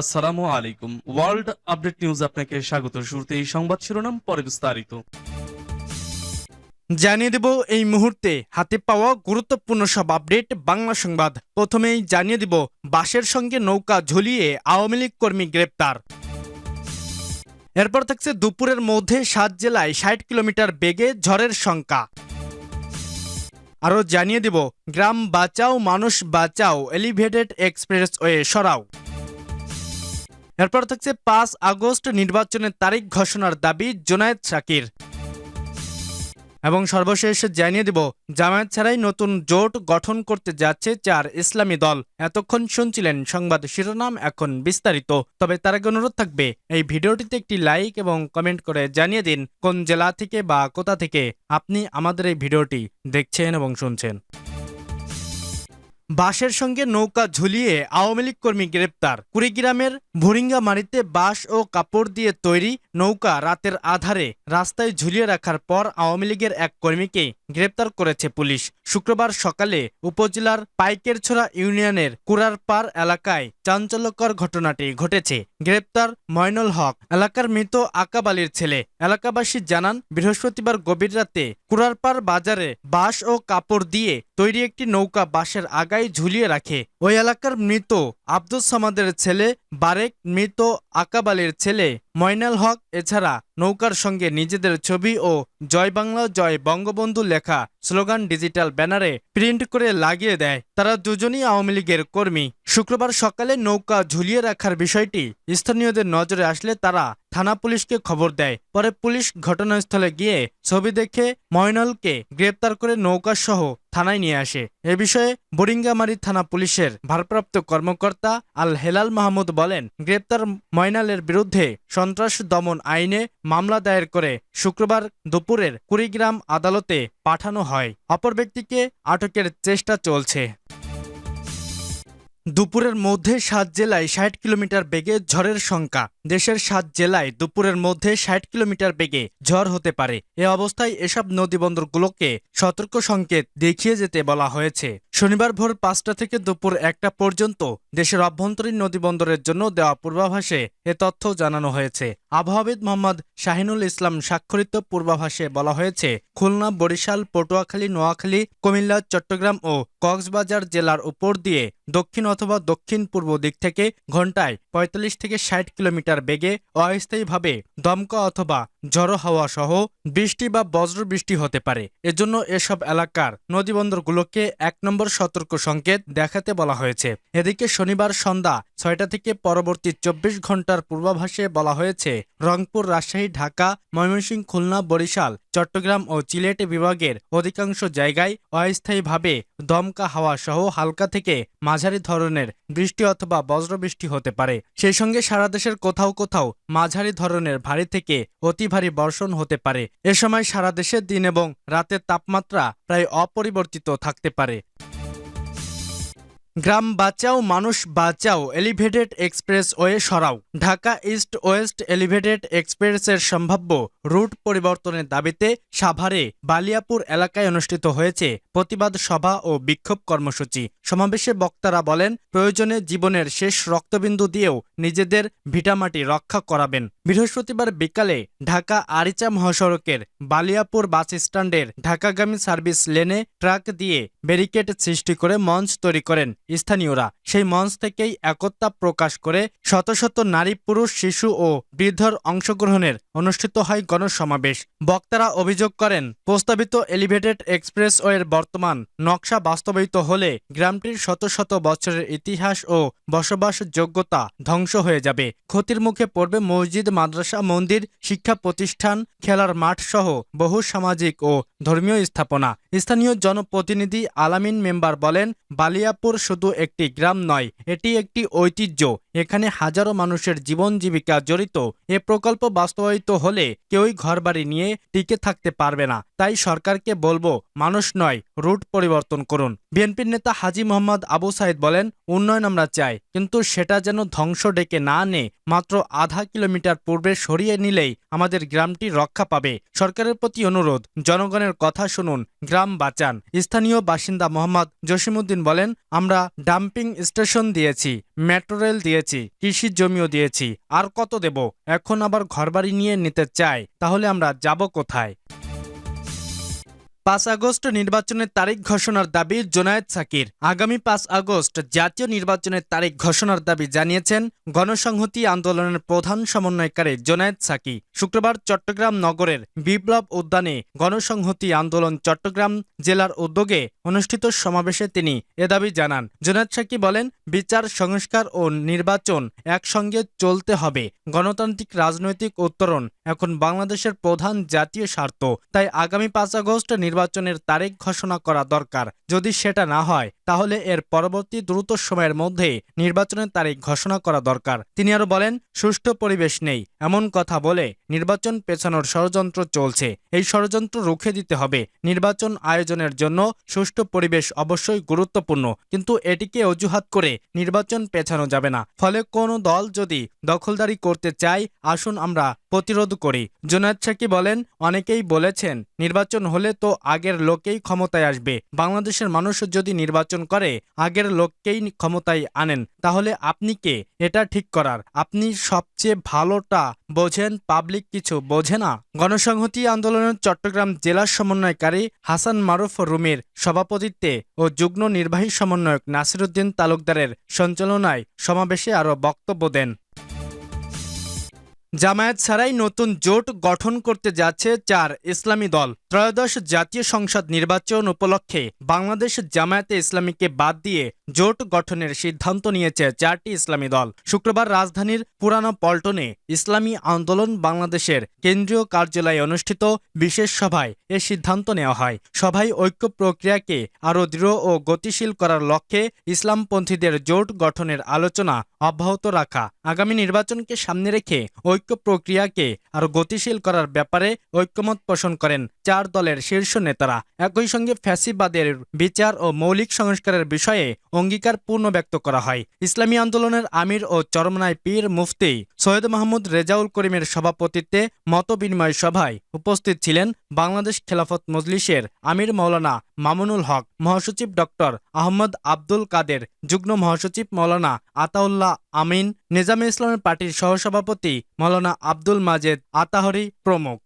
আসসালামু আলাইকুম। World update news আপনাকে স্বাগত। শুরুতে এই সংবাদ শিরোনাম, পরে বিস্তারিত। জানিয়ে দেব এই মুহূর্তে হাতে পাওয়া গুরুত্বপূর্ণ সব আপডেট বাংলা সংবাদ। প্রথমেই জানিয়ে দেব বাসের সঙ্গে নৌকা ঝুলিয়ে আওয়ামী লীগ কর্মী গ্রেপ্তার। এরপর থাকছে দুপুরের মধ্যে সাত জেলায় ষাট কিলোমিটার বেগে ঝড়ের সংখ্যা। আরও জানিয়ে দেব, গ্রাম বাঁচাও, মানুষ বাঁচাও এলিভেটেড এক্সপ্রেস ওয়ে সরাও। এরপর থাকছে পাঁচ আগস্ট নির্বাচনের তারিখ ঘোষণার দাবি জোনায়েদ শাকির। এবং সর্বশেষ জানিয়ে দেব, জামায়াত ছাড়াই নতুন জোট গঠন করতে যাচ্ছে চার ইসলামী দল। এতক্ষণ শুনছিলেন সংবাদ শিরোনাম, এখন বিস্তারিত। তবে তার আগে অনুরোধ থাকবে, এই ভিডিওটিতে একটি লাইক এবং কমেন্ট করে জানিয়ে দিন কোন জেলা থেকে বা কোথা থেকে আপনি আমাদের এই ভিডিওটি দেখছেন এবং শুনছেন। বাঁশের সঙ্গে নৌকা ঝুলিয়ে আওয়ামী লীগ কর্মী গ্রেপ্তার। কুড়িগ্রামের ভুরিঙ্গামারিতে বাঁশ ও কাপড় দিয়ে তৈরি নৌকা রাতের আধারে রাস্তায় ঝুলিয়ে রাখার পর আওয়ামী লীগের এক কর্মীকে গ্রেপ্তার করেছে পুলিশ। শুক্রবার সকালে উপজেলার পাইকেরছড়া ইউনিয়নের কুরারপাড় এলাকায় চাঞ্চল্যকর ঘটনাটি ঘটেছে। গ্রেপ্তার ময়নুল হক এলাকার মৃত আকাবালির ছেলে। এলাকাবাসী জানান, বৃহস্পতিবার গভীর রাতে কুরারপাড় বাজারে বাঁশ ও কাপড় দিয়ে তৈরি একটি নৌকা বাঁশের আগায় ঝুলিয়ে রাখে। ওই এলাকার মৃত আব্দুল সামাদের ছেলে বারেক মৃত আকাবালের ছেলে ময়নাল হক, এছাড়া নৌকার সঙ্গে নিজেদের ছবি ও জয় বাংলা, জয় বঙ্গবন্ধু লেখা স্লোগান ডিজিটাল ব্যানারে প্রিন্ট করে লাগিয়ে দেয়। তারা দুজনই আওয়ামী লীগের কর্মী। শুক্রবার সকালে নৌকা ঝুলিয়ে রাখার বিষয়টি স্থানীয়দের নজরে আসলে তারা থানা পুলিশকে খবর দেয়। পরে পুলিশ ঘটনাস্থলে গিয়ে ছবি দেখে ময়নলকে গ্রেপ্তার করে নৌকা সহ থানায় নিয়ে আসে। এ বিষয়ে বোরিঙ্গামারি থানা পুলিশের ভারপ্রাপ্ত কর্মকর্তা আল হেলাল মাহমুদ বলেন, গ্রেপ্তার ময়নালের বিরুদ্ধে সন্ত্রাস দমন আইনে মামলা দায়ের করে শুক্রবার দুপুরের কুড়িগ্রাম আদালতে পাঠানো হয়। অপর ব্যক্তিকে আটকের চেষ্টা চলছে। দুপুরের মধ্যে সাত জেলায় ষাট কিলোমিটার বেগে ঝড়ের সংখ্যা। দেশের সাত জেলায় দুপুরের মধ্যে ষাট কিলোমিটার বেগে ঝড় হতে পারে। এ অবস্থায় এসব নদীবন্দরগুলোকে সতর্ক সংকেত দেখিয়ে যেতে বলা হয়েছে। শনিবার ভোর পাঁচটা থেকে দুপুর একটা পর্যন্ত দেশের অভ্যন্তরীণ নদীবন্দরের জন্য দেওয়া পূর্বাভাসে এ তথ্য জানানো হয়েছে। আবহাওয়াবিদ মোহাম্মদ শাহিনুল ইসলাম স্বাক্ষরিত পূর্বাভাসে বলা হয়েছে, খুলনা, বরিশাল, পটুয়াখালী, নোয়াখালী, কুমিল্লা, চট্টগ্রাম ও কক্সবাজার জেলার উপর দিয়ে দক্ষিণ অথবা দক্ষিণ পূর্ব দিক থেকে ঘন্টায় ৪৫ থেকে ষাট কিলোমিটার বেগে অস্থায়ীভাবে দমকা অথবা ঝড়ো হাওয়া সহ বৃষ্টি বা বজ্র বৃষ্টি হতে পারে। এজন্য এসব এলাকার নদীবন্দরগুলোকে এক নম্বর সতর্ক সংকেত দেখাতে বলা হয়েছে। এদিকে শনিবার সন্ধ্যা ছয়টা থেকে পরবর্তী চব্বিশ ঘণ্টার পূর্বাভাসে বলা হয়েছে, রংপুর, রাজশাহী, ঢাকা, ময়মনসিংহ, খুলনা, বরিশাল, চট্টগ্রাম ও চিলেট বিভাগের অধিকাংশ জায়গায় অস্থায়ীভাবে দমকা হাওয়া সহ হালকা থেকে মাঝারি ধরনের বৃষ্টি অথবা বজ্রবৃষ্টি হতে পারে। সেই সঙ্গে সারা দেশের কোথাও কোথাও মাঝারি ধরনের ভারী থেকে অতি ভারী বর্ষণ হতে পারে। এ সময় সারা দেশে দিন এবং রাতের তাপমাত্রা প্রায় অপরিবর্তিত থাকতে পারে। গ্রাম বাঁচাও, মানুষ বাঁচাও এলিভেটেড এক্সপ্রেস ওয়ে সরাও। ঢাকা ইস্ট ওয়েস্ট এলিভেটেড এক্সপ্রেসের সম্ভাব্য রুট পরিবর্তনের দাবিতে সাভারে বালিয়াপুর এলাকায় অনুষ্ঠিত হয়েছে প্রতিবাদ সভা ও বিক্ষোভ কর্মসূচি। সমাবেশে বক্তারা বলেন, প্রয়োজনে জীবনের শেষ রক্তবিন্দু দিয়েও নিজেদের ভিটামাটি রক্ষা করাবেন। বৃহস্পতিবার বিকালে ঢাকা আরিচা মহাসড়কের বালিয়াপুর বাস স্ট্যান্ডের ঢাকাগামী সার্ভিস লেনে ট্রাক দিয়ে ব্যারিকেড সৃষ্টি করে মঞ্চ তৈরি করেন স্থানীয়রা সেই মঞ্চ থেকেই একতা প্রকাশ করে শত শত নারী, পুরুষ, শিশু ও বৃদ্ধর অংশগ্রহণের অনুষ্ঠিত হয় গণসমাবেশ। বক্তারা অভিযোগ করেন, প্রস্তাবিত এলিভেটেড এক্সপ্রেসওয়ের বর্তমান নকশা বাস্তবায়িত হলে গ্রামটির শত শত বছরের ইতিহাস ও বসবাস যোগ্যতা ধ্বংস হয়ে যাবে। ক্ষতির মুখে পড়বে মসজিদ, মাদ্রাসা, মন্দির, শিক্ষা প্রতিষ্ঠান, খেলার মাঠ সহ বহু সামাজিক ও ধর্মীয় স্থাপনা। স্থানীয় জনপ্রতিনিধি আলামিন মেম্বার বলেন, বালিয়াপুর শুধু একটি গ্রাম নয়, এটি একটি ঐতিহ্য। এখানে হাজারো মানুষের জীবন জীবিকা জড়িত। এ প্রকল্প বাস্তবায়িত হলে কেউই ঘরবাড়ি নিয়ে টিকে থাকতে পারবে না। তাই সরকারকে বলব, মানুষ নয়, রুট পরিবর্তন করুন। বিএনপির নেতা হাজি মোহাম্মদ আবু সাইদ বলেন, উন্নয়ন আমরা চাই, কিন্তু সেটা যেন ধ্বংস ডেকে না আনে, মাত্র আধা কিলোমিটার পূর্বে সরিয়ে নিলেই আমাদের গ্রামটি রক্ষা পাবে। সরকারের প্রতি অনুরোধ, জনগণের কথা শুনুন, গ্রাম গ্রাম বাঁচান। স্থানীয় বাসিন্দা মোহাম্মদ জসিমউদ্দিন বলেন, আমরা ডাম্পিং স্টেশন দিয়েছি, মেট্রো রেল দিয়েছি, কৃষি জমিও দিয়েছি। আর কত দেব? এখন আবার ঘরবাড়ি নিয়ে নিতে চাই তাহলে আমরা যাব কোথায়? পাঁচ আগস্ট নির্বাচনের তারিখ ঘোষণার দাবি জোনায়েদ সাকির। আগামী পাঁচ আগস্ট জাতীয় নির্বাচনের তারিখ ঘোষণার দাবি জানিয়েছেন গণসংহতি আন্দোলনের প্রধান সমন্বয়কারী জোনায়েদ সাকি। শুক্রবার চট্টগ্রাম নগরের বিপ্লব উদ্যানে গণসংহতি আন্দোলন চট্টগ্রাম জেলার উদ্যোগে অনুষ্ঠিত সমাবেশে তিনি এ দাবি জানান। জোনায়েদ সাকি বলেন, বিচার, সংস্কার ও নির্বাচন একসঙ্গে চলতে হবে। গণতান্ত্রিক রাজনৈতিক উত্তরণ এখন বাংলাদেশের প্রধান জাতীয় স্বার্থ। তাই আগামী পাঁচ আগস্ট নির্বাচনের তারিখ ঘোষণা করা দরকার। যদি সেটা না হয়, তাহলে এর পরবর্তী দ্রুত সময়ের মধ্যে নির্বাচনের তারিখ ঘোষণা করা দরকার। তিনি আরও বলেন, সুষ্ঠু পরিবেশ নেই। এমন কথা বলে নির্বাচন পেছানোর ষড়যন্ত্র চলছে। এই ষড়যন্ত্র রুখে দিতে হবে। নির্বাচন আয়োজনের জন্য সুষ্ঠু পরিবেশ অবশ্যই গুরুত্বপূর্ণ। কিন্তু এটিকে অজুহাত করে নির্বাচন পেছানো যাবে না। ফলে কোনো দল যদি দখলদারি করতে চায়, আসুন আমরা প্রতিরোধ করি। জোনায়দ সাকি বলেন, অনেকেই বলেছেন, নির্বাচন হলে তো আগের লোকেই ক্ষমতায় আসবে। বাংলাদেশের মানুষ যদি নির্বাচন করে, আগের লোককেই ক্ষমতায় আনেন। তাহলে আপনি কে? এটা ঠিক করার। আপনি সবচেয়ে ভালোটা বোঝেন পাবলিক কিছু বোঝে না। গণসংহতি আন্দোলনের চট্টগ্রাম জেলা সমন্বয়কারী হাসান মারুফ রুমির সভাপতিত্বে ও যুগ্ম নির্বাহী সমন্বয়ক নাসিরুদ্দিন তালুকদারের সঞ্চালনায় সমাবেশে আরও বক্তব্য দেন। জামায়াত ছাড়াই নতুন জোট গঠন করতে যাচ্ছে চার ইসলামী দল। ত্রয়োদশ জাতীয় সংসদ নির্বাচন উপলক্ষে বাংলাদেশ জামায়াতে ইসলামীকে বাদ দিয়ে জোট গঠনের সিদ্ধান্ত নিয়েছে চারটি ইসলামী দল। শুক্রবার রাজধানীর পুরানো পল্টনে ইসলামী আন্দোলন বাংলাদেশের কেন্দ্রীয় কার্যালয়ে অনুষ্ঠিত বিশেষ সভায় এ সিদ্ধান্ত নেওয়া হয়। সভায় ঐক্য প্রক্রিয়াকে আরও দৃঢ় ও গতিশীল করার লক্ষ্যে ইসলামপন্থীদের জোট গঠনের আলোচনা অব্যাহত রাখা, আগামী নির্বাচনকে সামনে রেখে ঐক্য প্রক্রিয়াকে আরও গতিশীল করার ব্যাপারে ঐক্যমত পোষণ করেন। চার দলের শীর্ষ নেতারা একই সঙ্গে ফ্যাসিবাদের বিচার ও মৌলিক সংস্কারের বিষয়ে অঙ্গীকার পূর্ণ ব্যক্ত করা হয়। ইসলামী আন্দোলনের আমির ও চরমনায় পীর মুফতি সৈয়দ মাহমুদ রেজাউল করিমের সভাপতিত্বে মত বিনিময় সভায় উপস্থিত ছিলেন বাংলাদেশ খেলাফত মজলিসের আমির মৌলানা মামুনুল হক, মহাসচিব ডক্টর আহমদ আব্দুল কাদের, যুগ্ম মহাসচিব মৌলানা আতাউল্লাহ আমিন, নিজামে ইসলামের পার্টির সহসভাপতি মৌলানা আব্দুল মাজেদ আতাহরি প্রমুখ।